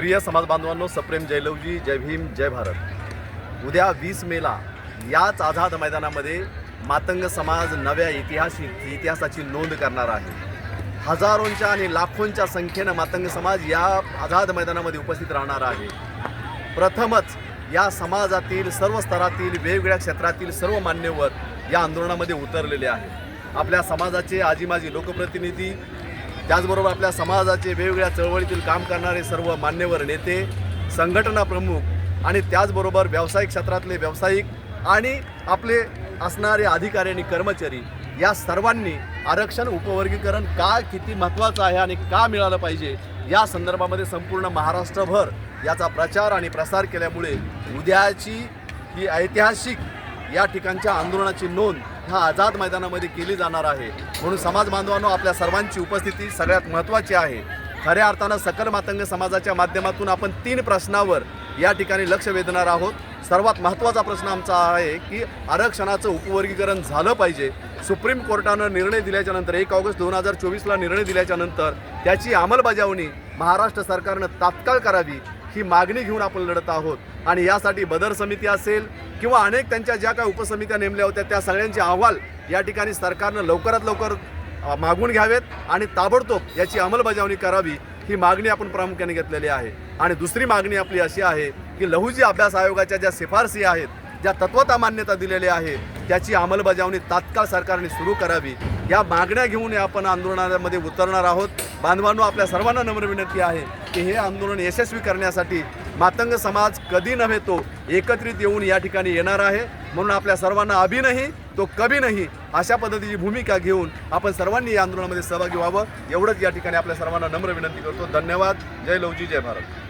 प्रिय समाज बांधवांनो सप्रेम जयलवजी जय भीम जय भारत. उद्या वीस मेला याच आझाद मैदानामध्ये मातंग समाज नव्या इतिहासी इतिहासाची नोंद करणार आहे. हजारोंच्या आणि लाखोंच्या संख्येनं मातंग समाज या आझाद मैदानामध्ये उपस्थित राहणार आहे. प्रथमच या समाजातील सर्व स्तरातील वेगवेगळ्या क्षेत्रातील सर्व मान्यवर या आंदोलनामध्ये उतरलेले आहे आपल्या समाजाचे आजी माजी लोकप्रतिनिधी त्याचबरोबर आपल्या समाजाचे वेगवेगळ्या चळवळीतील काम करणारे सर्व मान्यवर नेते संघटना प्रमुख आणि त्याचबरोबर व्यावसायिक क्षेत्रातले व्यावसायिक आणि आपले असणारे अधिकारी आणि कर्मचारी या सर्वांनी आरक्षण उपवर्गीकरण का किती महत्त्वाचं आहे आणि का मिळालं पाहिजे या संदर्भामध्ये संपूर्ण महाराष्ट्रभर याचा प्रचार आणि प्रसार केल्यामुळे उद्याची ही ऐतिहासिक या ठिकाणच्या आंदोलनाची नोंद हा आझाद मैदानामध्ये केली जाणार आहे. म्हणून समाज बांधवांनो आपल्या सर्वांची उपस्थिती सगळ्यात महत्त्वाची आहे. खऱ्या अर्थानं सकल मातंग समाजाच्या माध्यमातून आपण तीन प्रश्नावर या ठिकाणी लक्ष वेधणार आहोत. सर्वात महत्त्वाचा प्रश्न आमचा आहे की आरक्षणाचं उपवर्गीकरण झालं पाहिजे. सुप्रीम कोर्टानं निर्णय दिल्याच्यानंतर एक ऑगस्ट दोन हजार चोवीसला निर्णय दिल्याच्यानंतर त्याची अंमलबजावणी महाराष्ट्र सरकारनं तात्काळ करावी. ही मागणी घेऊन आपण लढत आहोत. आणि यासाठी बदर समिती असेल किंवा अनेक त्यांच्या ज्या काही उपसमित्या नेमल्या होत्या त्या सगळ्यांचे अहवाल या ठिकाणी सरकारनं लवकरात लवकर मागून घ्यावेत आणि ताबडतोब याची अंमलबजावणी करावी ही मागणी आपण प्रामुख्याने घेतलेली आहे. आणि दुसरी मागणी आपली अशी आहे की लहुजी अभ्यास आयोगाच्या ज्या शिफारसी आहेत ज्या तत्वता मान्यता दिलेल्या आहे त्याची अंमलबजावणी तात्काळ सरकारने सुरू करावी. या मागण्या घेऊन आपण आंदोलनामध्ये उतरणार आहोत. बांधवांनो आपल्या सर्वांना नम्र विनंती आहे की हे आंदोलन यशस्वी करण्यासाठी मातंग समाज कधी नव्हे तो एकत्रित येऊन या ठिकाणी येणार आहे. म्हणून आपल्या सर्वांना अभि नाही तो कभी नाही अशा पद्धतीची भूमिका घेऊन आपण सर्वांनी या आंदोलनामध्ये सहभागी व्हावं. एवढंच या ठिकाणी आपल्या सर्वांना नम्र विनंती करतो. धन्यवाद. जय लवजी जय भारत.